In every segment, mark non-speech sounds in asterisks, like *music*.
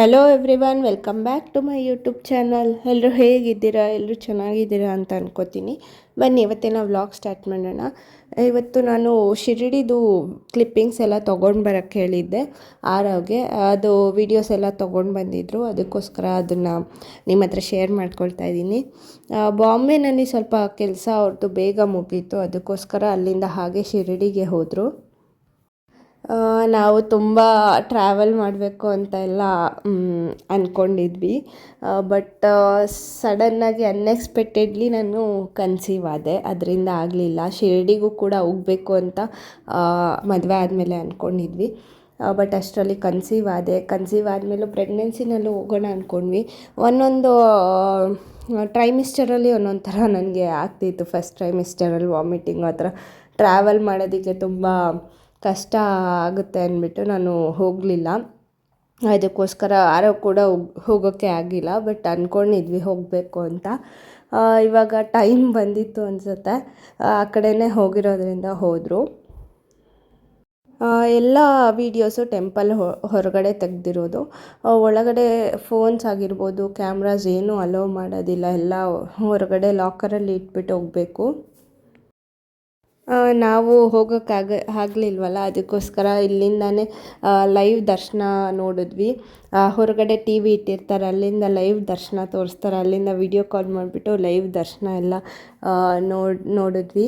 Hello everyone welcome back to my YouTube channel ಎಲ್ಲರೂ ಹೇಗಿದ್ದೀರಾ? ಎಲ್ಲರೂ ಚೆನ್ನಾಗಿದ್ದೀರಾ ಅಂತ ಅನ್ಕೋತೀನಿ. ಬನ್ನಿ, ಇವತ್ತಿನ ವ್ಲಾಗ್ ಸ್ಟಾರ್ಟ್ ಮಾಡೋಣ. ಇವತ್ತು ನಾನು ಶಿರಡಿದು ಕ್ಲಿಪ್ಪಿಂಗ್ಸ್ ಎಲ್ಲ ತೊಗೊಂಡು ಬರೋಕ್ಕೆ ಹೇಳಿದ್ದೆ ಆರೋಗ್ಯ ಅದು ವೀಡಿಯೋಸ್ ಎಲ್ಲ ತೊಗೊಂಡು ಬಂದಿದ್ದರು ಅದಕ್ಕೋಸ್ಕರ ಅದನ್ನು ನಿಮ್ಮ ಹತ್ರ ಶೇರ್ ಮಾಡ್ಕೊಳ್ತಾ ಇದ್ದೀನಿ. ಬಾಂಬೆನಲ್ಲಿ ಸ್ವಲ್ಪ ಕೆಲಸ ಅವ್ರದ್ದು ಬೇಗ ಮುಗೀತು, ಅದಕ್ಕೋಸ್ಕರ ಅಲ್ಲಿಂದ ಹಾಗೆ ಶಿರಡಿಗೆ ಹೋದರು. ನಾವು ತುಂಬ ಟ್ರಾವೆಲ್ ಮಾಡಬೇಕು ಅಂತ ಎಲ್ಲ ಅಂದ್ಕೊಂಡಿದ್ವಿ ಬಟ್ ಸಡನ್ನಾಗಿ ಅನ್ಎಕ್ಸ್ಪೆಕ್ಟೆಡ್ಲಿ ನಾನು ಕನ್ಸೀವ್ ಆದೆ. ಅದರಿಂದ ಆಗಲಿಲ್ಲ. ಶಿರಡಿಗೂ ಕೂಡ ಹೋಗಬೇಕು ಅಂತ ಮದುವೆ ಆದಮೇಲೆ ಅಂದ್ಕೊಂಡಿದ್ವಿ ಬಟ್ ಅಷ್ಟರಲ್ಲಿ ಕನ್ಸೀವ್ ಆದೆ. ಕನ್ಸೀವ್ ಆದಮೇಲೂ ಪ್ರೆಗ್ನೆನ್ಸಿನಲ್ಲೂ ಹೋಗೋಣ ಅಂದ್ಕೊಂಡ್ವಿ ಒಂದೊಂದು ಟ್ರೈಮಿಸ್ಟರಲ್ಲಿ ಒಂದೊಂದು ಥರ ನನಗೆ ಆಗ್ತಿತ್ತು. ಫಸ್ಟ್ ಟ್ರೈಮಿಸ್ಟರಲ್ಲಿ ವಾಮಿಟಿಂಗ್ ಆ ಥರ. ಟ್ರಾವೆಲ್ ಮಾಡೋದಕ್ಕೆ ತುಂಬ ಕಷ್ಟ ಆಗುತ್ತೆ ಅಂದ್ಬಿಟ್ಟು ನಾನು ಹೋಗಲಿಲ್ಲ. ಅದಕ್ಕೋಸ್ಕರ ಆರೋ ಕೂಡ ಹೋಗ್ ಹೋಗೋಕ್ಕೆ ಆಗಿಲ್ಲ, ಬಟ್ ಅಂದ್ಕೊಂಡಿದ್ವಿ ಹೋಗಬೇಕು ಅಂತ. ಇವಾಗ ಟೈಮ್ ಬಂದಿತ್ತು ಅನಿಸುತ್ತೆ. ಆ ಕಡೆನೇ ಹೋಗಿರೋದ್ರಿಂದ ಹೋದರು. ಎಲ್ಲ ವೀಡಿಯೋಸು ಟೆಂಪಲ್ ಹೊರಗಡೆ ತೆಗೆದಿರೋದು. ಒಳಗಡೆ ಫೋನ್ಸ್ ಆಗಿರ್ಬೋದು, ಕ್ಯಾಮ್ರಾಸ್ ಏನೂ ಅಲೋ ಮಾಡೋದಿಲ್ಲ. ಎಲ್ಲ ಹೊರಗಡೆ ಲಾಕರಲ್ಲಿ ಇಟ್ಬಿಟ್ಟು ಹೋಗಬೇಕು. ನಾವು ಹೋಗೋಕ್ಕಾಗ, ಆಗಲಿಲ್ವಲ್ಲ? ಅದಕ್ಕೋಸ್ಕರ ಇಲ್ಲಿಂದಾನೇ ಲೈವ್ ದರ್ಶನ ನೋಡಿದ್ವಿ. ಹೊರಗಡೆ ಟಿ ವಿ ಇಟ್ಟಿರ್ತಾರೆ, ಅಲ್ಲಿಂದ ಲೈವ್ ದರ್ಶನ ತೋರಿಸ್ತಾರೆ. ಅಲ್ಲಿಂದ ವಿಡಿಯೋ ಕಾಲ್ ಮಾಡಿಬಿಟ್ಟು ಲೈವ್ ದರ್ಶನ ಎಲ್ಲ ನೋಡಿ, ನೋಡಿದ್ವಿ.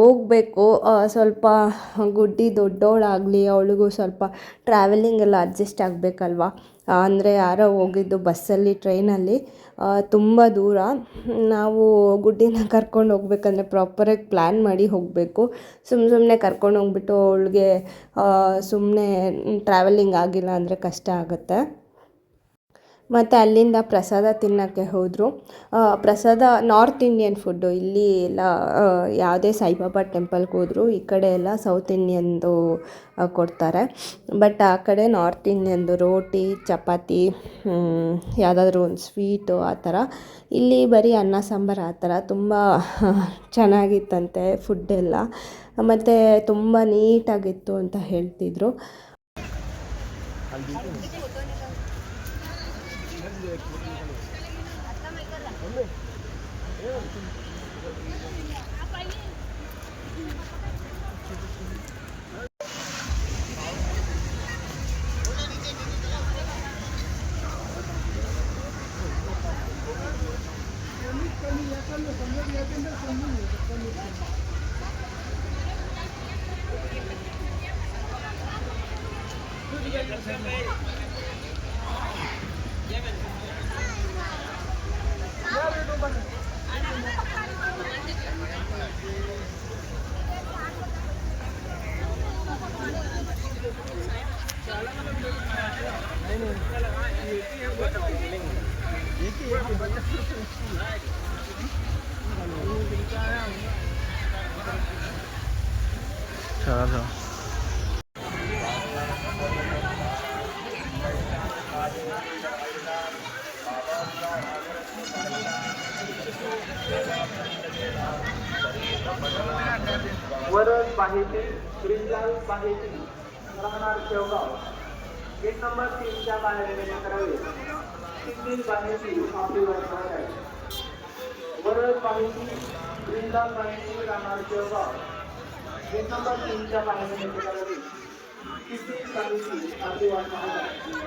ಹೋಗಬೇಕು. ಸ್ವಲ್ಪ ಗುಡ್ಡಿ ದೊಡ್ಡವಳಾಗಲಿ ಅವಳಿಗೂ ಸ್ವಲ್ಪ ಟ್ರಾವೆಲಿಂಗ್ ಎಲ್ಲ ಅಡ್ಜಸ್ಟ್ ಆಗಬೇಕಲ್ವ? ಅಂದರೆ ಯಾರೋ ಹೋಗಿದ್ದು ಬಸ್ಸಲ್ಲಿ, ಟ್ರೈನಲ್ಲಿ ತುಂಬ ದೂರ. ನಾವು ಗುಡ್ಡಿನ ಕರ್ಕೊಂಡು ಹೋಗ್ಬೇಕಂದ್ರೆ ಪ್ರಾಪರಾಗಿ ಪ್ಲ್ಯಾನ್ ಮಾಡಿ ಹೋಗಬೇಕು. ಸುಮ್ಮ ಸುಮ್ಮನೆ ಕರ್ಕೊಂಡು ಹೋಗ್ಬಿಟ್ಟು ಅವಳಿಗೆ ಸುಮ್ಮನೆ ಟ್ರಾವೆಲಿಂಗ್ ಆಗಿಲ್ಲ ಅಂದರೆ ಕಷ್ಟ ಆಗುತ್ತೆ. ಮತ್ತು ಅಲ್ಲಿಂದ ಪ್ರಸಾದ ತಿನ್ನೋಕ್ಕೆ ಹೋದರು. ಪ್ರಸಾದ ನಾರ್ತ್ ಇಂಡಿಯನ್ ಫುಡ್ಡು ಇಲ್ಲಿ ಎಲ್ಲ ಯಾವುದೇ ಸಾಯಿಬಾಬಾ ಟೆಂಪಲ್ಗೆ ಹೋದರು. ಈ ಕಡೆ ಎಲ್ಲ ಸೌತ್ ಇಂಡಿಯನ್ದು ಕೊಡ್ತಾರೆ. ಬಟ್ ಆ ಕಡೆ ನಾರ್ತ್ ಇಂಡಿಯನ್ದು ರೋಟಿ, ಚಪಾತಿ ಯಾವುದಾದ್ರೂ ಒಂದು ಸ್ವೀಟು ಆ ಥರ ಇಲ್ಲಿ ಬರೀ ಅನ್ನ, ಸಾಂಬಾರು ಆ ಥರ ತುಂಬ *laughs* ಚೆನ್ನಾಗಿತ್ತಂತೆ ಫುಡ್ಡೆಲ್ಲ ಮತ್ತು ತುಂಬ ನೀಟಾಗಿತ್ತು ಅಂತ ಹೇಳ್ತಿದ್ರು. Thank you. वरद माहिती ब्रिंजाल माहिती राहणार शेवगाव. गेट नंबर तीनच्या बाहेर येणे करावे सिंधील माहिती आपली वर्षावर आहे. वरद माहिती ब्रिंजाल माहिती राहणार शेवगाव. गेट नंबर तीनच्या बाहेर येणे करावे सिंधील माहिती आपली वर्षावर आहे.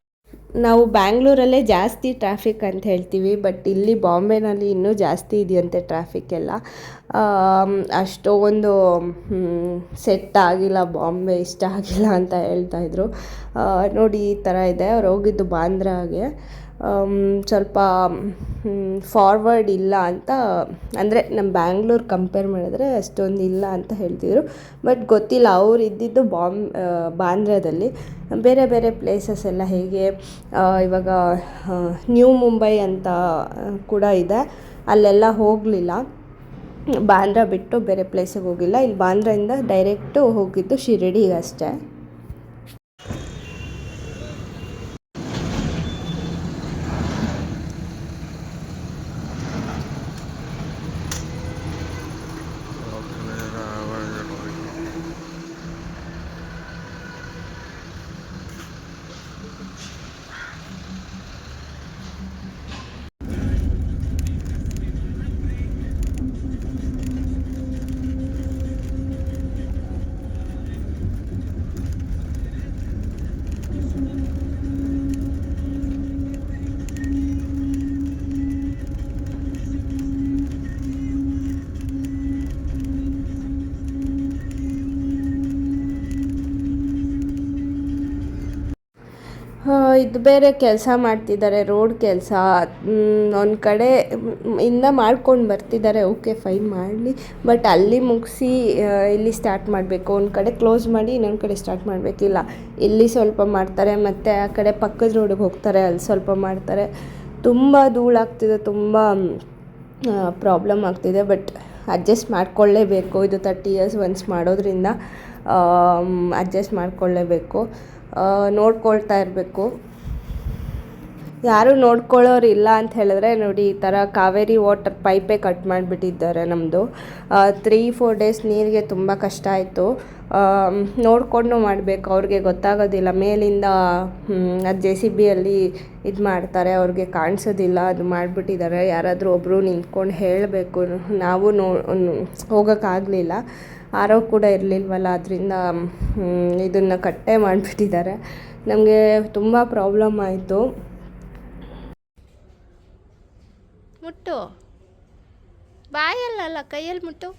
ನಾವು ಬ್ಯಾಂಗ್ಳೂರಲ್ಲೇ ಜಾಸ್ತಿ ಟ್ರಾಫಿಕ್ ಅಂತ ಹೇಳ್ತೀವಿ, ಬಟ್ ಇಲ್ಲಿ ಬಾಂಬೆನಲ್ಲಿ ಇನ್ನೂ ಜಾಸ್ತಿ ಇದೆಯಂತೆ ಟ್ರಾಫಿಕ್ ಎಲ್ಲ. ಅಷ್ಟೊಂದು ಸೆಟ್ ಆಗಿಲ್ಲ, ಬಾಂಬೆ ಇಷ್ಟ ಆಗಿಲ್ಲ ಅಂತ ಹೇಳ್ತಾಯಿದ್ರು ನೋಡಿ ಈ ಥರ ಇದೆ, ಅವ್ರು ಹೋಗಿದ್ದು ಬಾಂದ್ರಾಗೆ ಸ್ವಲ್ಪ ಫಾರ್ವರ್ಡ್ ಇಲ್ಲ ಅಂತ, ಅಂದರೆ ನಮ್ಮ ಬ್ಯಾಂಗ್ಳೂರ್ ಕಂಪೇರ್ ಮಾಡಿದ್ರೆ ಅಷ್ಟೊಂದು ಇಲ್ಲ ಅಂತ ಹೇಳ್ತಿದ್ರು. ಬಟ್ ಗೊತ್ತಿಲ್ಲ, ಅವ್ರು ಇದ್ದಿದ್ದು ಬಾಂಬ್ ಬಾಂದ್ರಾದಲ್ಲಿ ಬೇರೆ ಬೇರೆ ಪ್ಲೇಸಸ್ ಎಲ್ಲ ಹೇಗೆ ಇವಾಗ ನ್ಯೂ ಮುಂಬೈ ಅಂತ ಕೂಡ ಇದೆ. ಅಲ್ಲೆಲ್ಲ ಹೋಗಲಿಲ್ಲ. ಬಾಂದ್ರಾ ಬಿಟ್ಟು ಬೇರೆ ಪ್ಲೇಸಿಗೆ ಹೋಗಿಲ್ಲ. ಇಲ್ಲಿ ಬಾಂದ್ರಾಯಿಂದ ಡೈರೆಕ್ಟು ಹೋಗಿದ್ದು ಶಿರಡಿಗೆ ಅಷ್ಟೇ. ಇದು ಬೇರೆ ಕೆಲಸ ಮಾಡ್ತಿದ್ದಾರೆ ರೋಡ್ ಕೆಲಸ. ಒಂದು ಕಡೆ ಇಂದ ಮಾಡ್ಕೊಂಡು ಬರ್ತಿದ್ದಾರೆ ಓಕೆ ಫೈನ್ ಮಾಡಲಿ. ಬಟ್ ಅಲ್ಲಿ ಮುಗಿಸಿ ಇಲ್ಲಿ ಸ್ಟಾರ್ಟ್ ಮಾಡಬೇಕು. ಒಂದು ಕಡೆ ಕ್ಲೋಸ್ ಮಾಡಿ, ಇನ್ನೊಂದು ಕಡೆ ಸ್ಟಾರ್ಟ್ ಮಾಡಬೇಕಿಲ್ಲ. ಇಲ್ಲಿ ಸ್ವಲ್ಪ ಮಾಡ್ತಾರೆ, ಮತ್ತು ಆ ಕಡೆ ಪಕ್ಕದ ರೋಡಿಗೆ ಹೋಗ್ತಾರೆ, ಅಲ್ಲಿ ಸ್ವಲ್ಪ ಮಾಡ್ತಾರೆ. ತುಂಬ ಧೂಳಾಗ್ತಿದೆ ತುಂಬ ಪ್ರಾಬ್ಲಮ್ ಆಗ್ತಿದೆ. ಬಟ್ ಅಡ್ಜಸ್ಟ್ ಮಾಡ್ಕೊಳ್ಳೇಬೇಕು. ಇದು ತರ್ಟಿ ಇಯರ್ಸ್ ಒನ್ಸ್ ಮಾಡೋದ್ರಿಂದ ಅಡ್ಜಸ್ಟ್ ಮಾಡ್ಕೊಳ್ಳೇಬೇಕು. ನೋಡ್ಕೊಳ್ತಾ ಇರಬೇಕು. ಯಾರು ನೋಡ್ಕೊಳ್ಳೋರು ಇಲ್ಲ ಅಂತ ಹೇಳಿದ್ರೆ ನೋಡಿ ಈ ಥರ ಕಾವೇರಿ ವಾಟರ್ ಪೈಪೇ ಕಟ್ ಮಾಡಿಬಿಟ್ಟಿದ್ದಾರೆ ನಮ್ಮದು ತ್ರೀ ಫೋರ್ ಡೇಸ್ ನೀರಿಗೆ ತುಂಬ ಕಷ್ಟ ಆಯಿತು. ನೋಡಿಕೊಂಡು ಮಾಡಬೇಕು, ಅವ್ರಿಗೆ ಗೊತ್ತಾಗೋದಿಲ್ಲ. ಮೇಲಿಂದ ಅದು ಜೆ ಸಿ ಬಿಯಲ್ಲಿ ಇದು ಮಾಡ್ತಾರೆ, ಅವ್ರಿಗೆ ಕಾಣಿಸೋದಿಲ್ಲ, ಅದು ಮಾಡಿಬಿಟ್ಟಿದ್ದಾರೆ. ಯಾರಾದರೂ ಒಬ್ಬರು ನಿಂತ್ಕೊಂಡು ಹೇಳಬೇಕು. ನಾವು ನೋ ಹೋಗೋಕ್ಕಾಗಲಿಲ್ಲ ಆರೋ ಕೂಡ ಇರಲಿಲ್ವಲ್ಲ, ಅದರಿಂದ ಇದನ್ನು ಕಟ್ಟೆ ಮಾಡಿಬಿಟ್ಟಿದ್ದಾರೆ. ನಮಗೆ ತುಂಬ ಪ್ರಾಬ್ಲಮ್ ಆಯಿತು. ಮುಟ್ಟು. ಬಾಯಲ್ಲಲ್ಲ, ಕೈಯಲ್ಲಿ ಮುಟ್ಟು.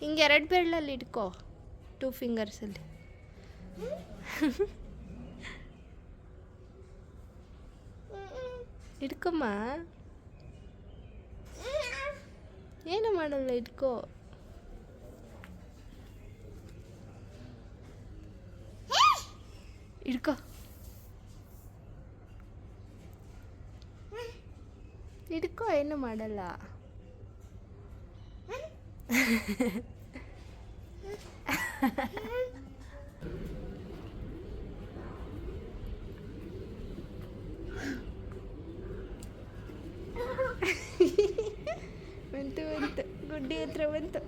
ಹಿಂಗೆ ಎರಡು ಬೆರಳಲ್ಲಿ ಇಟ್ಕೋ ಟೂ ಫಿಂಗರ್ಸಲ್ಲಿ ಇಟ್ಕೊಮ್ಮ. ಏನು ಮಾಡಲ್ಲ, ಇಟ್ಕೋ. ಇಟ್ಕೋ. ಹಿಡ್ಕೋ ಏನು ಮಾಡಲ್ಲ. ಬಂತು ಬಂತು. ಗುಡ್ಡಿ ಹತ್ರ ಬಂತು.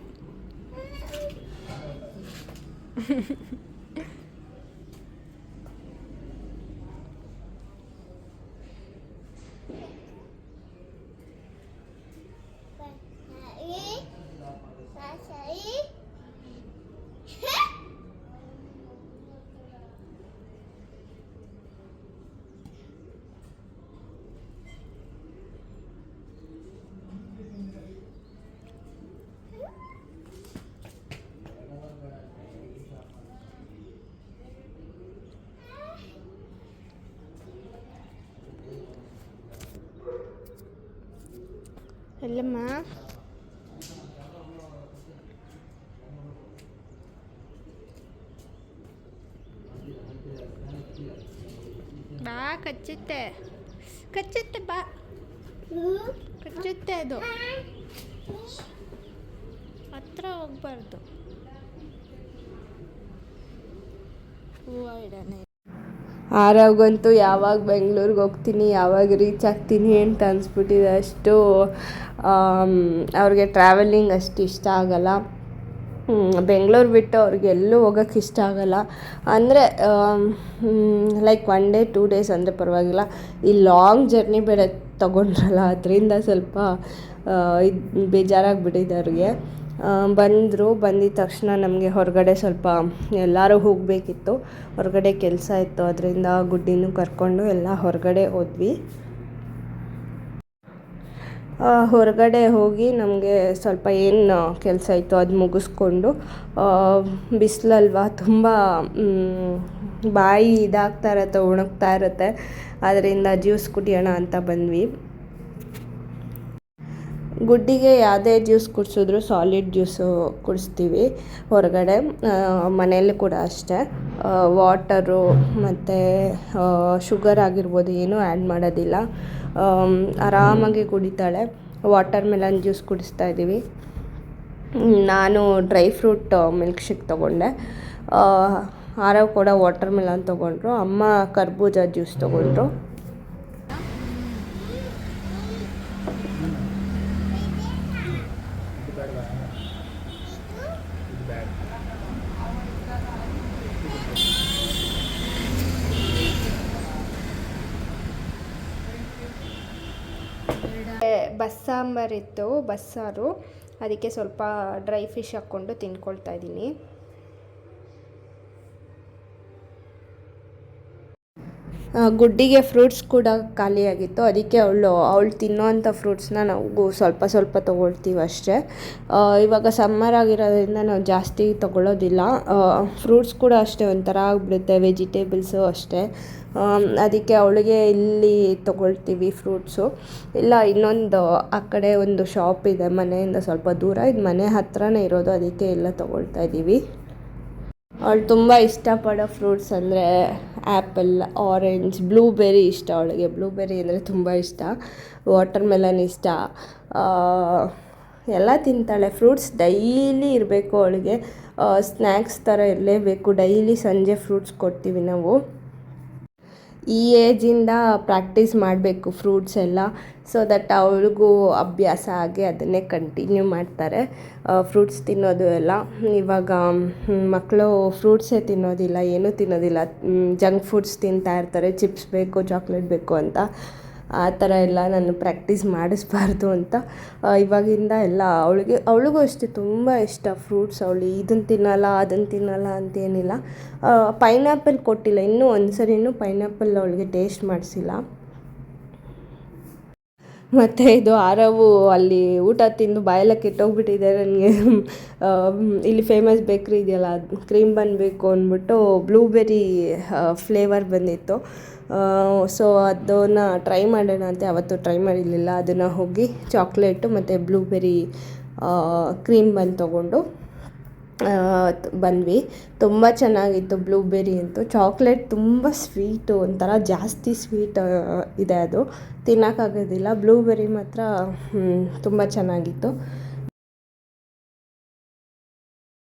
ಎಲ್ಲಮ್ಮ? ಬಾ ಕಚ್ಚುತ್ತೆ. ಕಚ್ಚುತ್ತೆ ಬಾ. ಕಚ್ಚುತ್ತೆ ಅದು. ಹತ್ರ ಹೋಗ್ಬಾರ್ದು. ಹೂವು ಇಡನೆ. ಆರಾಗಂತೂ ಯಾವಾಗ ಬೆಂಗ್ಳೂರಿಗೆ ಹೋಗ್ತೀನಿ, ಯಾವಾಗ ರೀಚ್ ಆಗ್ತೀನಿ ಅಂತ ಅನಿಸ್ಬಿಟ್ಟಿದೆ. ಅಷ್ಟು ಅವ್ರಿಗೆ ಟ್ರಾವೆಲಿಂಗ್ ಅಷ್ಟು ಇಷ್ಟ ಆಗಲ್ಲ. ಬೆಂಗಳೂರು ಬಿಟ್ಟು ಅವ್ರಿಗೆ ಎಲ್ಲೂ ಹೋಗೋಕ್ಕೆ ಇಷ್ಟ ಆಗಲ್ಲ. ಅಂದರೆ like one day two days ಅಂದರೆ ಪರವಾಗಿಲ್ಲ. ಈ ಲಾಂಗ್ ಜರ್ನಿ ಬೇರೆ ತೊಗೊಂಡ್ರಲ್ಲ, ಅದರಿಂದ ಸ್ವಲ್ಪ ಇದು ಬೇಜಾರಾಗಿಬಿಟ್ಟಿದೆ ಅವ್ರಿಗೆ. ಬಂದರು, ಬಂದಿದ ತಕ್ಷಣ ನಮಗೆ ಹೊರಗಡೆ ಸ್ವಲ್ಪ ಎಲ್ಲರೂ ಹೋಗಬೇಕಿತ್ತು. ಹೊರಗಡೆ ಕೆಲಸ ಇತ್ತು, ಅದರಿಂದ ಗುಡ್ಡಿನೂ ಕರ್ಕೊಂಡು ಎಲ್ಲ ಹೊರಗಡೆ ಹೋದ್ವಿ. ಹೊರಗಡೆ ಹೋಗಿ ನಮಗೆ ಸ್ವಲ್ಪ ಏನು ಕೆಲಸ ಇತ್ತು ಅದು ಮುಗಿಸ್ಕೊಂಡು ಬಿಸಿಲಲ್ವಾ, ತುಂಬ ಬಾಯಿ ಇದಾಗ್ತಾ ಇರತ್ತೆ, ಒಣಗ್ತಾ ಇರುತ್ತೆ. ಅದರಿಂದ ಜ್ಯೂಸ್ ಕುಡಿಯೋಣ ಅಂತ ಬಂದ್ವಿ. ಗುಡ್ಡಿಗೆ ಯಾವುದೇ ಜ್ಯೂಸ್ ಕುಡಿಸಿದ್ರು ಸಾಲಿಡ್ ಜ್ಯೂಸು ಕುಡಿಸ್ತೀವಿ ಹೊರಗಡೆ. ಮನೆಯಲ್ಲಿ ಕೂಡ ಅಷ್ಟೇ. ವಾಟರು ಮತ್ತು ಶುಗರ್ ಆಗಿರ್ಬೋದು ಏನೂ ಆ್ಯಡ್ ಮಾಡೋದಿಲ್ಲ. ಆರಾಮಾಗಿ ಕುಡಿತಾಳೆ. ವಾಟರ್ ಮೆಲನ್ ಜ್ಯೂಸ್ ಕುಡಿಸ್ತಾ ಇದ್ದೀವಿ. ನಾನು ಡ್ರೈ ಫ್ರೂಟ್ ಮಿಲ್ಕ್ ಶೇಕ್ ತೊಗೊಂಡೆ ಆರೋ ಕೂಡ ವಾಟರ್ ಮೆಲನ್ ತೊಗೊಂಡ್ರು. ಅಮ್ಮ ಕರ್ಬೂಜ ಜ್ಯೂಸ್ ತೊಗೊಂಡ್ರು. ಬಸ್ಸಾಂಬಾರ್ ಇತ್ತು ಬಸ್ಸಾರು. ಅದಕ್ಕೆ ಸ್ವಲ್ಪ ಡ್ರೈ ಫಿಶ್ ಹಾಕ್ಕೊಂಡು ತಿನ್ಕೊಳ್ತಾ ಇದ್ದೀನಿ. ಗುಡ್ಡಿಗೆ ಫ್ರೂಟ್ಸ್ ಕೂಡ ಖಾಲಿಯಾಗಿತ್ತು ಅದಕ್ಕೆ ಅವಳು ಅವಳು ತಿನ್ನೋವಂಥ ಫ್ರೂಟ್ಸ್ನ ನಾವು ಸ್ವಲ್ಪ ಸ್ವಲ್ಪ ತೊಗೊಳ್ತೀವಿ ಅಷ್ಟೇ. ಇವಾಗ ಸಮ್ಮರ್ ಆಗಿರೋದ್ರಿಂದ ನಾವು ಜಾಸ್ತಿ ತೊಗೊಳ್ಳೋದಿಲ್ಲ. ಫ್ರೂಟ್ಸ್ ಕೂಡ ಅಷ್ಟೇ ಒಂಥರ ಆಗಿಬಿಡುತ್ತೆ ವೆಜಿಟೇಬಲ್ಸು ಅಷ್ಟೇ. ಅದಕ್ಕೆ ಅವಳಿಗೆ ಇಲ್ಲಿ ತೊಗೊಳ್ತೀವಿ ಫ್ರೂಟ್ಸು ಇಲ್ಲ, ಇನ್ನೊಂದು, ಆ ಕಡೆ ಒಂದು ಶಾಪ್ ಇದೆ, ಮನೆಯಿಂದ ಸ್ವಲ್ಪ ದೂರ. ಇದು ಮನೆ ಹತ್ರನೇ ಇರೋದು, ಅದಕ್ಕೆ ಎಲ್ಲ ತೊಗೊಳ್ತಾ ಇದ್ದೀವಿ ಅವಳು ತುಂಬ ಇಷ್ಟಪಡೋ ಫ್ರೂಟ್ಸ್ ಅಂದರೆ ಆ್ಯಪಲ್, ಆರೆಂಜ್, ಬ್ಲೂಬೆರಿ ಇಷ್ಟ ಅವಳಿಗೆ. ಬ್ಲೂಬೆರಿ ಅಂದರೆ ತುಂಬ ಇಷ್ಟ. ವಾಟರ್ ಮೆಲನ್ ಇಷ್ಟ ಎಲ್ಲ ತಿಂತಾಳೆ. ಫ್ರೂಟ್ಸ್ ಡೈಲಿ ಇರಬೇಕು ಅವಳಿಗೆ. ಸ್ನ್ಯಾಕ್ಸ್ ಥರ ಇರಲೇಬೇಕು. ಡೈಲಿ ಸಂಜೆ ಫ್ರೂಟ್ಸ್ ಕೊಡ್ತೀವಿ ನಾವು. ಈ ಏಜಿಂದ ಪ್ರಾಕ್ಟೀಸ್ ಮಾಡಬೇಕು ಫ್ರೂಟ್ಸ್ ಎಲ್ಲ ಸೊ ದಟ್ ಅವಳಿಗೂ ಅಭ್ಯಾಸ ಆಗಿ ಅದನ್ನೇ ಕಂಟಿನ್ಯೂ ಮಾಡ್ತಾರೆ. ಫ್ರೂಟ್ಸ್ ತಿನ್ನೋದು ಎಲ್ಲ. ಇವಾಗ ಮಕ್ಕಳು ಫ್ರೂಟ್ಸೇ ತಿನ್ನೋದಿಲ್ಲ, ಏನೂ ತಿನ್ನೋದಿಲ್ಲ. ಜಂಕ್ ಫುಡ್ಸ್ ತಿಂತಾ ಇರ್ತಾರೆ ಚಿಪ್ಸ್ ಬೇಕು ಚಾಕ್ಲೇಟ್ ಬೇಕು ಅಂತ. ಆ ಥರ ಎಲ್ಲ ನಾನು ಪ್ರ್ಯಾಕ್ಟೀಸ್ ಮಾಡಿಸ್ಬಾರ್ದು ಅಂತ ಇವಾಗಿಂದ ಎಲ್ಲ ಅವಳಿಗೆ, ಅವಳಿಗೂ ಅಷ್ಟೇ ತುಂಬ ಇಷ್ಟ ಫ್ರೂಟ್ಸ್ ಅವಳು ಇದನ್ನು ತಿನ್ನಲ್ಲ ಅದನ್ನು ತಿನ್ನಲ್ಲ ಅಂತೇನಿಲ್ಲ. ಪೈನಾಪಲ್ ಕೊಟ್ಟಿಲ್ಲ, ಇನ್ನೂ ಒಂದು ಇನ್ನೂ ಪೈನಾಪಲ್ ಅವಳಿಗೆ ಟೇಸ್ಟ್ ಮಾಡಿಸಿಲ್ಲ. ಮತ್ತು ಇದು ಆರವು ಅಲ್ಲಿ ಊಟ ತಿಂದು ಬಾಯಲ್ಲ ಕೆಟ್ಟೋಗ್ಬಿಟ್ಟಿದೆ ನನಗೆ. ಇಲ್ಲಿ ಫೇಮಸ್ ಬೇಕ್ರಿ ಇದೆಯಲ್ಲ, ಅದು ಕ್ರೀಮ್ ಬನ್ ಬೇಕು ಅಂದ್ಬಿಟ್ಟು ಬ್ಲೂಬೆರಿ ಫ್ಲೇವರ್ ಬಂದಿತ್ತು. ಸೊ ಅದನ್ನು ಟ್ರೈ ಮಾಡೋಣ ಅಂತ ಅವತ್ತು ಟ್ರೈ ಮಾಡಿರಲಿಲ್ಲ. ಅದನ್ನು ಹೋಗಿ ಚಾಕ್ಲೇಟು ಮತ್ತು ಬ್ಲೂಬೆರಿ ಕ್ರೀಮ್ ಬಂದು ತೊಗೊಂಡು ಬಂದ್ವಿ. ತುಂಬ ಚೆನ್ನಾಗಿತ್ತು ಬ್ಲೂಬೆರಿ ಅಂತೂ. ಚಾಕ್ಲೇಟ್ ತುಂಬ ಸ್ವೀಟು ಒಂಥರ ಜಾಸ್ತಿ ಸ್ವೀಟ್ ಇದೆ ಅದು. ತಿನ್ನೋಕ್ಕಾಗೋದಿಲ್ಲ ಬ್ಲೂಬೆರಿ ಮಾತ್ರ ತುಂಬ ಚೆನ್ನಾಗಿತ್ತು.